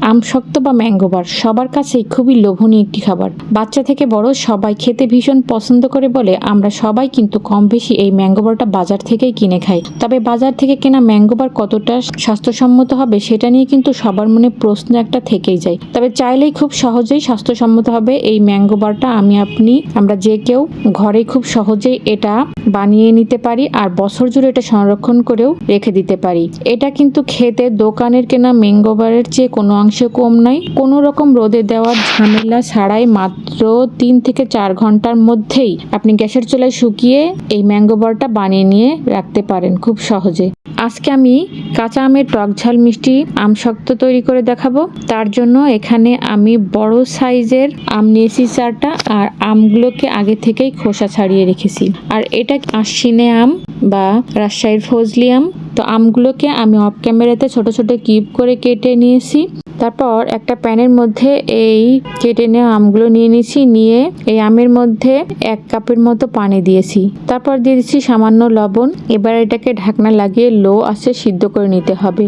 আমশক্ত বা ম্যাঙ্গোবার, সবার কাছেই খুবই লোভনীয় একটি খাবার। বাচ্চা থেকে বড় সবাই খেতে ভীষণ পছন্দ করে বলে, আমরা সবাই কিন্তু কম বেশি এই ম্যাঙ্গোবারটা বাজার থেকেই কিনে খাই। তবে বাজার থেকে কেনা ম্যাঙ্গোবার কতটা স্বাস্থ্যসম্মত হবে সেটা নিয়ে কিন্তু সবার মনে প্রশ্ন একটা থেকেই যায়। তবে চাইলেই খুব সহজেই স্বাস্থ্যসম্মত হবে এই ম্যাঙ্গোবারটা আমি, আপনি, আমরা যে কেউ ঘরে খুব সহজেই এটা বানিয়ে নিতে পারি আর বছর জুড়ে এটা সংরক্ষণ করেও রেখে দিতে পারি। এটা কিন্তু খেতে দোকানের কেনা ম্যাঙ্গোবারের চেয়ে কোনো অংশে কম নয়। কোনো রকম রোদে দেওয়ার ঝামেলা ছাড়াই মাত্র তিন থেকে চার ঘণ্টার মধ্যেই আপনি গ্যাসের চুলায় শুকিয়ে এই ম্যাঙ্গো ম্যাঙ্গোবারটা বানিয়ে নিয়ে রাখতে পারেন খুব সহজে। আজকে আমি কাঁচা আমের টক ঝাল মিষ্টি আম শক্ত তৈরি করে দেখাবো। তার জন্য এখানে আমি বড় সাইজের আম নিয়েছি চারটা আর আমগুলোকে আগে থেকেই খোসা ছাড়িয়ে রেখেছি। আর এটা আশ্বিনে আম বা রাজশাহীর ফজলি আম। তো আমগুলোকে আমি অফ ক্যামেরাতে ছোট ছোট কিউব করে কেটে নিয়েছি। তারপর একটা প্যানের মধ্যে এই কেটে নেওয়া আমগুলো নিয়ে নিয়েছি, নিয়ে এই আমের মধ্যে এক কাপের মতো পানি দিয়েছি। তারপর দিয়ে দিচ্ছি সামান্য লবণ। এবার এটাকে ঢাকনা লাগিয়ে লো আসে সিদ্ধ করে নিতে হবে।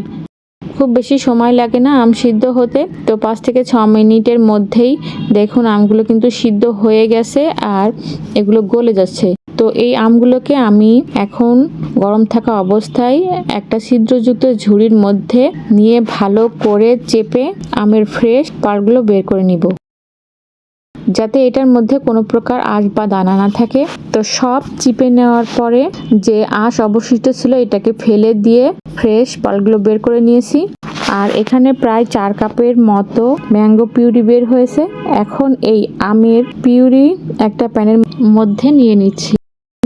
খুব বেশি সময় লাগে না আম সিদ্ধ হতে। তো পাঁচ থেকে ছ মিনিটের মধ্যেই দেখুন আমগুলো কিন্তু সিদ্ধ হয়ে গেছে আর এগুলো গলে যাচ্ছে। তো এই আমগুলোকে আমি এখন গরম থাকা অবস্থায় একটা ছিদ্রযুক্ত ঝুড়ির মধ্যে নিয়ে ভালো করে চেপে আমের ফ্রেশ পারগুলো বের করে নিব। যাতে এটার মধ্যে কোনো প্রকার আঁশ বা দানা না থাকে। তো সব চিপে নেওয়ার পরে যে আঁশ অবশিষ্ট ছিল এটাকে ফেলে দিয়ে ফ্রেশ পালগুলো বের করে নিয়েছি। আর এখানে প্রায় চার কাপের মতো ম্যাঙ্গো পিউরি বের হয়েছে। এখন এই আমের পিউরি একটা প্যানের মধ্যে নিয়ে নিচ্ছি।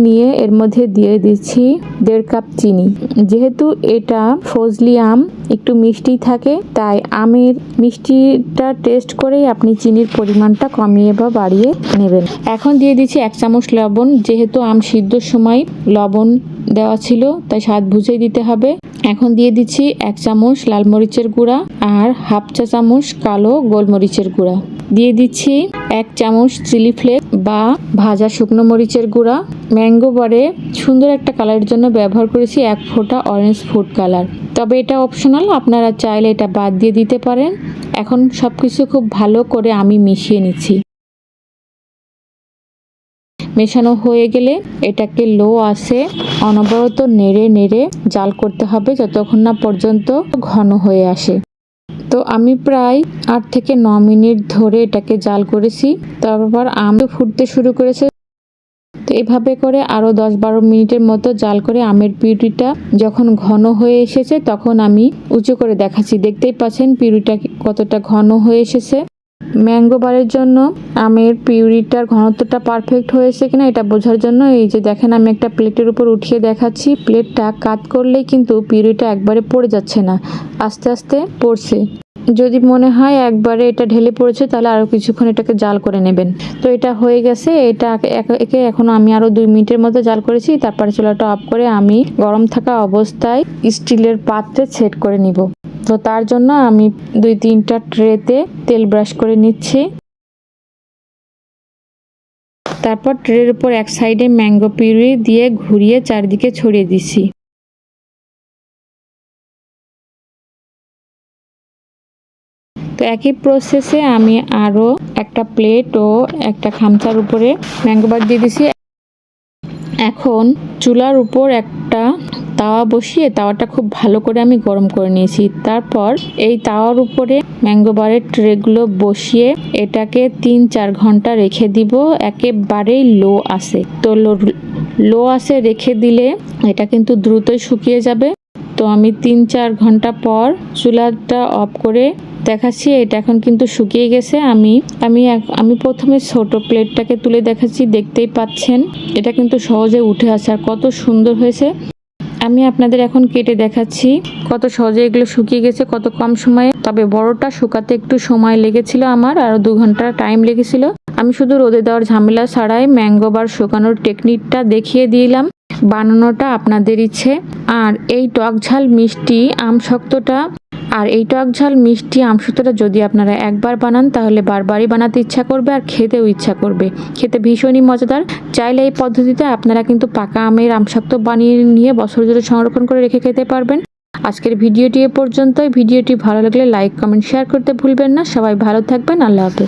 নিয়ে এর মধ্যে দিয়ে দিচ্ছি দেড় কাপ চিনি। যেহেতু এটা ফজলি আম, একটু মিষ্টি থাকে, তাই আমের মিষ্টিটা টেস্ট করেই আপনি চিনির পরিমাণটা কমিয়ে বা বাড়িয়ে নেবেন। এখন দিয়ে দিচ্ছি এক চামচ লবণ, যেহেতু আম সিদ্ধর সময় লবণ দেওয়া ছিল, তাই স্বাদ বুঝেই দিতে হবে। এখন দিয়ে দিচ্ছি এক চামচ লাল মরিচের গুঁড়া আর হাফ চা চামচ কালো গোলমরিচের গুঁড়া। দিয়ে দিচ্ছি এক চামচ চিলি ফ্লেক্স বা ভাজা শুকনো মরিচের গুঁড়া। ম্যাঙ্গো বারে সুন্দর একটা কালারের জন্য ব্যবহার করেছি এক ফোঁটা অরেঞ্জ ফুড কালার তবে এটা অপশনাল আপনারা চাইলে এটা বাদ দিয়ে দিতে পারেন। এখন সব কিছু খুব ভালো করে আমি মিশিয়ে নিচ্ছি। মেশানো হয়ে গেলে এটাকে লো আসে অনবরত নেড়ে নেড়ে জাল করতে হবে যতক্ষণ না পর্যন্ত ঘন হয়ে আসে। তো আমি প্রায় আট থেকে ন মিনিট ধরে এটাকে জাল করেছি, তারপর আম ফুটতে শুরু করেছে। তো এভাবে করে আরও দশ বারো মিনিটের মতো জাল করে আমের পিউরিটা যখন ঘন হয়ে এসেছে, তখন আমি উঁচু করে দেখাচ্ছি। দেখতেই পাচ্ছেন পিউরিটা কতটা ঘন হয়ে এসেছে। ম্যাঙ্গো বারের জন্য আমের পিউরিটার ঘনত্বটা পারফেক্ট হয়েছে কিনা এটা বোঝার জন্য এই যে দেখেন আমি একটা প্লেটের উপর উঠিয়ে দেখাচ্ছি। প্লেটটা কাত করলেই কিন্তু পিউরিটা একবারে পড়ে যাচ্ছে না, আস্তে আস্তে পড়ছে। যদি মনে হয় একবারে এটা ঢেলে পড়েছে তাহলে আরও কিছুক্ষণ এটাকে জাল করে নেবেন। তো এটা হয়ে গেছে, এটা একে- এখন আমি আরও দুই মিনিটের মতো জাল করেছি, তারপরে চুলাটা অফ করে আমি গরম থাকা অবস্থায় স্টিলের পাত্রে সেট করে নিব। তো তার জন্য আমি দুই তিনটা ট্রেতে তেল ব্রাশ করে নিচ্ছি। তারপর ট্রের উপর এক সাইডে ম্যাঙ্গো পিউরি দিয়ে ঘুরিয়ে চারদিকে ছড়িয়ে দিচ্ছি। তো একই প্রসেসে আমি আরও একটা প্লেট ও একটা খামচার উপরে ম্যাঙ্গো ম্যাঙ্গোবার দিয়ে দিছি। এখন চুলার উপর একটা তাওয়া বসিয়ে তাওয়াটা খুব ভালো করে আমি গরম করে নিয়েছি। তারপর এই তাওয়ার উপরে ম্যাঙ্গোবারের ট্রেগুলো বসিয়ে এটাকে তিন চার ঘণ্টা রেখে দিব। একেবারেই লো আসে তো লো আসে রেখে দিলে এটা কিন্তু দ্রুতই শুকিয়ে যাবে। তো আমি তিন চার ঘণ্টা পর চুলাটা অফ করে দেখাচ্ছি, এটা এখন কিন্তু শুকিয়ে গেছে। আমি আমি আমি প্রথমে ছোট প্লেটটাকে তুলে দেখাচ্ছি, দেখতেই পাচ্ছেন। এটা কিন্তু সহজে উঠে আসে আর কত সুন্দর হয়েছে। আমি আপনাদের এখন কেটে দেখাচ্ছি। কত সহজে এগুলো শুকিয়ে গেছে, কত কম সময়ে। তবে বড়টা শুকাতে একটু সময় লেগেছিল আমার, আর দু ঘণ্টা টাইম লেগেছিল। আমি শুধু রোদে দেওয়ার ঝামেলা ছাড়াই ম্যাঙ্গো বার শুকানোর টেকনিকটা দেখিয়ে দিলাম। বানানোটা আপনাদের ইচ্ছে। আর এই টক ঝাল মিষ্টি আম শক্তটা আর এই টক ঝাল মিষ্টি আমসুতোটা যদি আপনারা একবার বানান, তাহলে বারবারই বানাতে ইচ্ছা করবে আর খেতেও ইচ্ছা করবে। খেতে ভীষণই মজাদার। চাইলে এই পদ্ধতিতে আপনারা কিন্তু পাকা আমের আমসাক্ত বানিয়ে নিয়ে বছর জুড়ে সংরক্ষণ করে রেখে খেতে পারবেন। আজকের ভিডিওটি এ পর্যন্তই। ভিডিওটি ভালো লাগলে লাইক, কমেন্ট, শেয়ার করতে ভুলবেন না। সবাই ভালো থাকবেন। আল্লাহ হাফেজ।